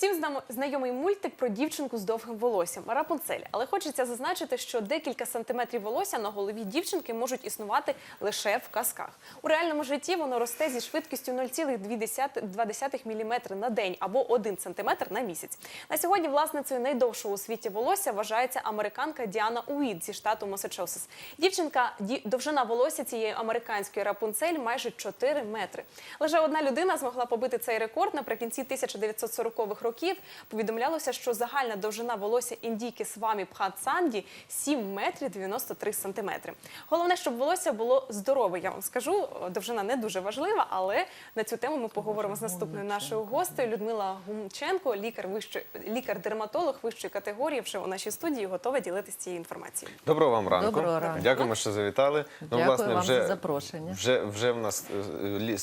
Всім знайомий мультик про дівчинку з довгим волоссям Рапунцель. Але хочеться зазначити, що декілька сантиметрів волосся на голові дівчинки можуть існувати лише в казках. У реальному житті воно росте зі швидкістю 0,2 мм на день або 1 см на місяць. На сьогодні власницею найдовшого у світі волосся вважається американка Діана Уід зі штату Масачусетс. Дівчинка ді- довжина волосся цієї американської рапунцель майже 4 метри. Лише одна людина змогла побити цей рекорд наприкінці 1940-х років. Повідомлялося, що загальна довжина волосся індійки Свамі Пхат-Санді 7 метрів 93 сантиметри. Головне, щоб волосся було здорове. Я вам скажу, довжина не дуже важлива, але на цю тему ми поговоримо з наступною нашою гостею Людмила Гумченко, лікар вищої лікар-дерматолог вищої категорії. Вже у нашій студії готова ділитися цією інформацією. Доброго вам ранку. Доброго ранку. Дякуємо, що завітали. Дякую вам за запрошення. Вже, вже в нас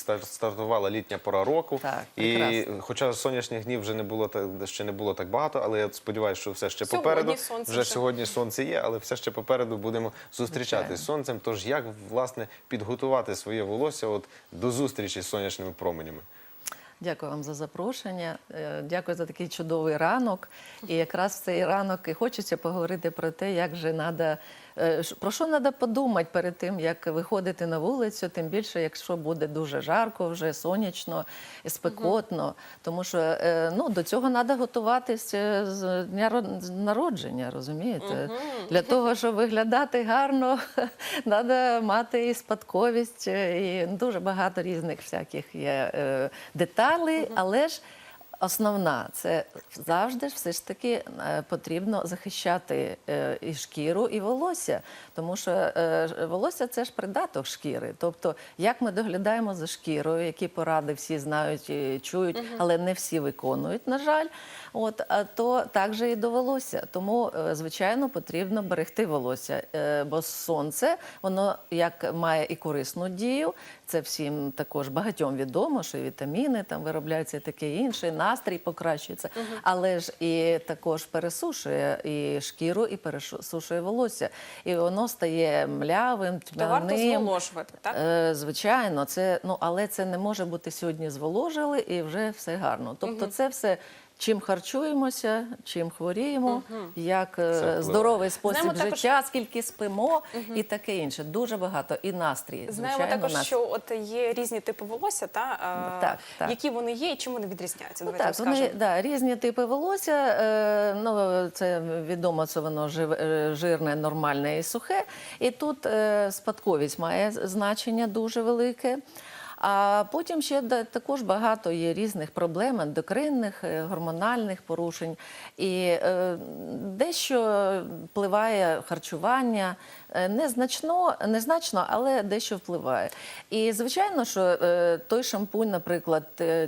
е, стартувала літня пора року. Так, і прекрасно. хоча сонячних днів вже не було так, ще не було так багато, але я сподіваюся, що все ще Сьогодні попереду. сонце вже сьогодні сонце є, але все ще попереду будемо зустрічати з сонцем. Тож як власне підготувати своє волосся от до зустрічі з сонячними променями? Дякую вам за запрошення. Е, Дякую за такий чудовий ранок. І якраз в цей ранок і хочеться поговорити про те, як же ш- про що треба подумати перед тим, як виходити на вулицю, тим більше, якщо буде дуже жарко, вже сонячно, спекотно. Тому що е, ну, до цього треба готуватися з дня ро- народження, розумієте? Для того, щоб виглядати гарно, треба мати і спадковість, е, і дуже багато різних всяких є е, деталей, але ж. Основна це завжди ж все ж таки е, потрібно захищати е, і шкіру, і волосся, тому що е, волосся це ж придаток шкіри. Тобто, як ми доглядаємо за шкірою, які поради всі знають і чують, але не всі виконують, на жаль. От а то так же і до волосся. Тому, звичайно, потрібно берегти волосся, бо сонце воно як має і корисну дію. Це всім також багатьом відомо, що і вітаміни там виробляються і таке інше, і настрій покращується, але ж і також пересушує і шкіру, і пересушує волосся. І воно стає млявим, То варто зволожувати, так? Е, Звичайно, це ну але це не може бути сьогодні зволожили і вже все гарно. Тобто, це все. Чим харчуємося, чим хворіємо, як е, Це здоровий спосіб Знаємо також- життя, скільки спимо і таке інше. Дуже багато. І настрій. Знаємо звичайно, також, настрій. що от є різні типи волосся, та а, Так, так. які вони є і чим вони відрізняються. Ну, Давайте так, вони розкажемо. да, різні типи волосся. Е, ну, це відомо, це воно жив, е, жирне, нормальне і сухе. І тут е, спадковість має значення дуже велике. А потім ще також багато є різних проблем ендокринних, е, гормональних порушень. І е, дещо впливає харчування. Е, Незначно, незначно, але дещо впливає. І звичайно, що той шампунь, наприклад,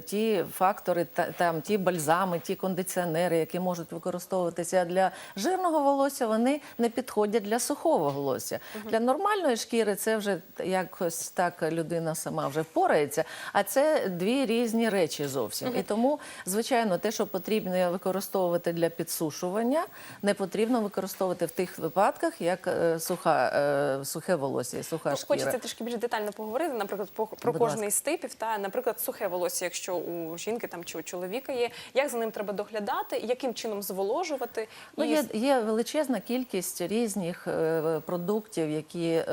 ті фактори, та, там ті бальзами, ті кондиціонери, які можуть використовуватися для жирного волосся, вони не підходять для сухого волосся. Для нормальної шкіри це вже якось так людина сама вже впорається. А це дві різні речі зовсім. І тому, звичайно, те, що потрібно використовувати для підсушування, не потрібно використовувати в тих випадках, як е, суха, е, сухе волосся і суха Ну, шкіра. Хочеться трішки більш детально поговорити, наприклад, про Будь кожний ласка. з типів. Та, наприклад, сухе волосся, якщо у жінки там чи у чоловіка є, як за ним треба доглядати, яким чином зволожувати. Ну, І є, є величезна кількість різних е, продуктів, які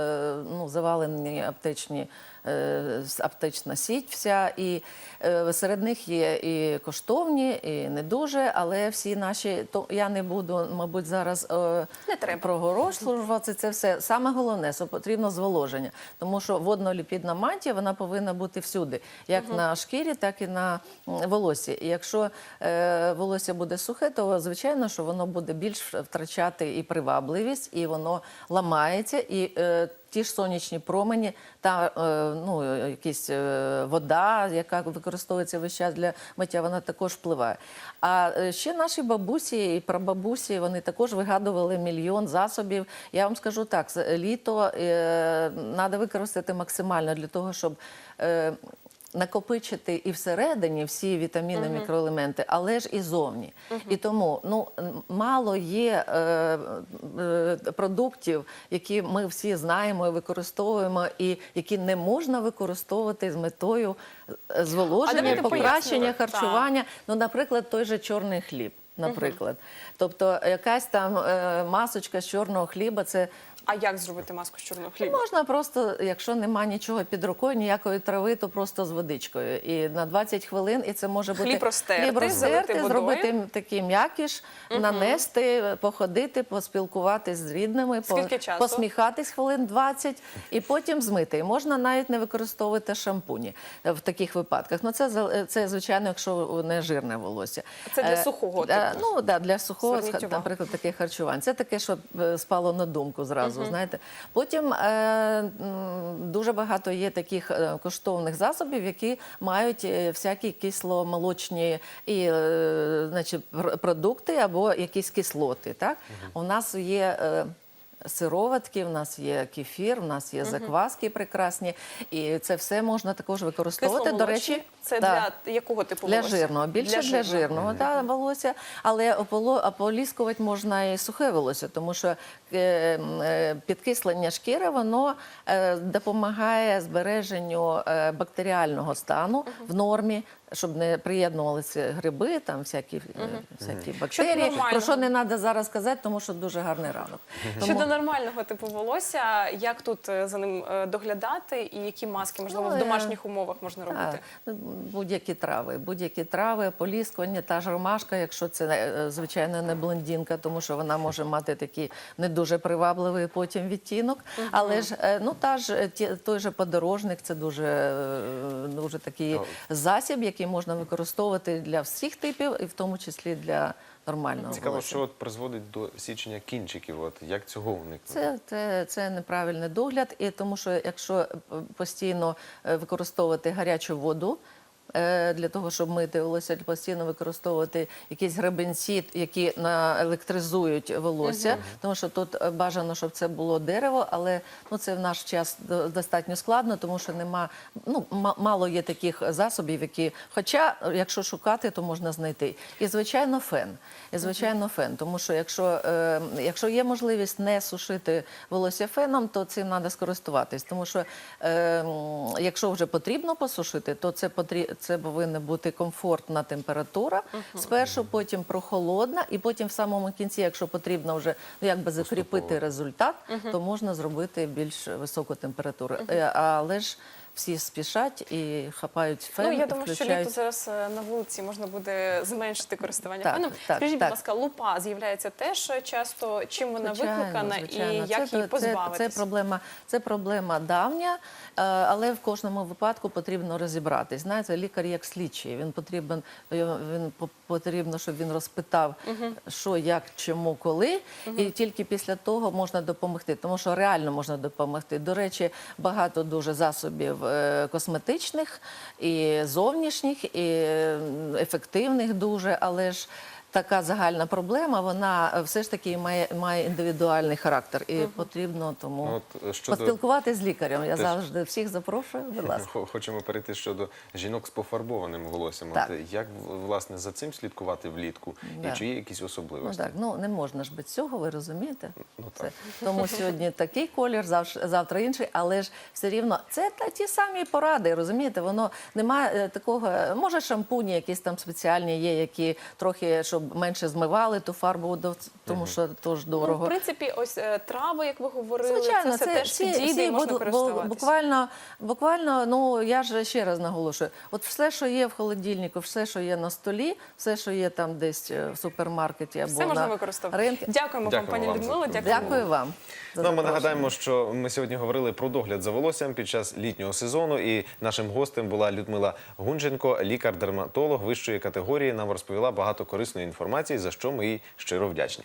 ну, завалені аптечні. Е, Аптечна сіть вся, і е, серед них є і коштовні, і не дуже, але всі наші, то я не буду, мабуть, зараз е, Не треба. прогорошлювати це все. Саме головне, що потрібно зволоження, тому що водно-ліпідна мантія вона повинна бути всюди, як на шкірі, так і на м, волоссі. І якщо е, волосся буде сухе, то звичайно, що воно буде більш втрачати і привабливість, і воно ламається. І е, ті ж сонячні промені та е, ну, якісь е, вода, яка використовується весь час для миття, вона також впливає. А е, ще наші бабусі і прабабусі вони також вигадували мільйон засобів. Я вам скажу так: літо треба використати максимально для того, щоб. Накопичити і всередині всі вітаміни, мікроелементи, але ж і зовні. І тому ну мало є е, е, продуктів, які ми всі знаємо і використовуємо, і які не можна використовувати з метою е, зволоження, покращення харчування. Ну, наприклад, той же чорний хліб. Наприклад, тобто якась там е, масочка з чорного хліба, це А як зробити маску з чорного хліба? Можна просто, якщо нема нічого під рукою, ніякої трави, то просто з водичкою. І на 20 хвилин, і це може бути Хліб розтерти, хліб розтерти, залити зробити водою. такий м'якіш, нанести, походити, поспілкуватись з рідними, по- Скільки часу? посміхатись хвилин 20 і потім змити. І можна навіть не використовувати шампуні е, в таких випадках. Ну це за- це звичайно, якщо не жирне волосся. Це для Е, сухого типу? Ну да, для сухого, наприклад, таке харчування. Це таке, що е, спало на думку зразу. Знаєте, потім е, дуже багато є таких е, коштовних засобів, які мають е, всякі кисломолочні і е, значить, продукти або якісь кислоти. Так у нас є. е, Сироватки, в нас є кефір, в нас є закваски прекрасні, і це все можна також використовувати. До речі, це для якого типу Для волосся? жирного, більше для, жирного. волосся, але ополіскувати можна і сухе волосся, тому що е, е, підкислення шкіри воно е, допомагає збереженню бактеріального стану в нормі, щоб не приєднувалися гриби, там всякі, всякі бактерії. Про що не треба зараз казати, тому що дуже гарний ранок. Тому- Щодо нормального типу волосся, як тут е, за ним е, доглядати і які маски можливо Ну, в е, домашніх умовах можна робити? Ну, будь-які трави, будь-які трави, поліскування, та ж ромашка, якщо це звичайно не блондинка, тому що вона може мати такий не дуже привабливий потім відтінок. Але ж ну та ж той же подорожник, це дуже, дуже такий засіб, який можна використовувати для всіх типів, і в тому числі для нормального Цікаво, що от призводить до січення кінчиків. От як цього уникнути? Це, це, це неправильний догляд, і тому що якщо е, постійно е, використовувати гарячу воду. Е, Для того щоб мити волосся, постійно використовувати якісь гребенці, які наелектризують волосся, тому що тут е, бажано, щоб це було дерево, але ну це в наш час достатньо складно, тому що нема ну ма- мало є таких засобів, які, хоча, якщо шукати, то можна знайти. І звичайно, фен. І звичайно, фен. Тому що якщо, е, якщо є можливість не сушити волосся феном, то цим треба скористуватись. Тому що е, якщо вже потрібно посушити, то це потрі... це повинна бути комфортна температура. Спершу, потім прохолодна, і потім в самому кінці, якщо потрібно вже ну, якби закріпити результат, результат, то можна зробити більш високу температуру. Угу. Але ж всі спішать і хапають фен. ну я думаю, що включають. літо зараз е, на вулиці можна буде зменшити користування Так, феном. так, Скажіть, так. будь ласка, лупа з'являється теж часто. Чим вона Звичайно, викликана звичайно. і як це, її позбавитися? це, проблема, це проблема давня, е, але в кожному випадку потрібно розібратись. Знаєте, лікар як слідчий. Він потрібен, він по- потрібно, щоб він розпитав, що, як, чому, коли, і тільки після того можна допомогти. Тому що реально можна допомогти. До речі, багато дуже засобів е, косметичних і зовнішніх, і е, ефективних дуже, але ж. Така загальна проблема, вона е, все ж таки має, має індивідуальний характер, і потрібно тому Ну, от, е, щодо- поспілкуватися з лікарем. Я Теж- завжди всіх запрошую, будь ласка. Хо- Хочемо перейти щодо жінок з пофарбованим волоссям. Так. От як власне за цим слідкувати влітку? Да. І чи є якісь Ну особливості? так, ну не можна ж без цього, ви розумієте? Ну, Це, тому сьогодні такий колір, завш- завтра інший, але ж все рівно це та ті самі поради, розумієте? Воно немає е, такого, може шампуні якісь там спеціальні є, які трохи щоб менше змивали ту фарбу, тому що то ж Ну, дорого. в принципі, ось е, трави, як ви говорили, Звичайно, це все теж всі- підійде всі і можна користуватися. Буквально, буквально, ну я ж ще раз наголошую: от все, що є в холодильнику, все, що є на столі, все, що є там десь е, в супермаркеті або Все можна на використовувати. ринку. Дякуємо, Дякуємо пані Людмила. це. Дякуємо. Дякую вам. Ну, ми нагадаємо, що ми сьогодні говорили про догляд за волоссям під час літнього сезону. І нашим гостем була Людмила Гунченко, лікар-дерматолог вищої категорії. Нам розповіла багато корисної інформації, за що ми їй щиро вдячні.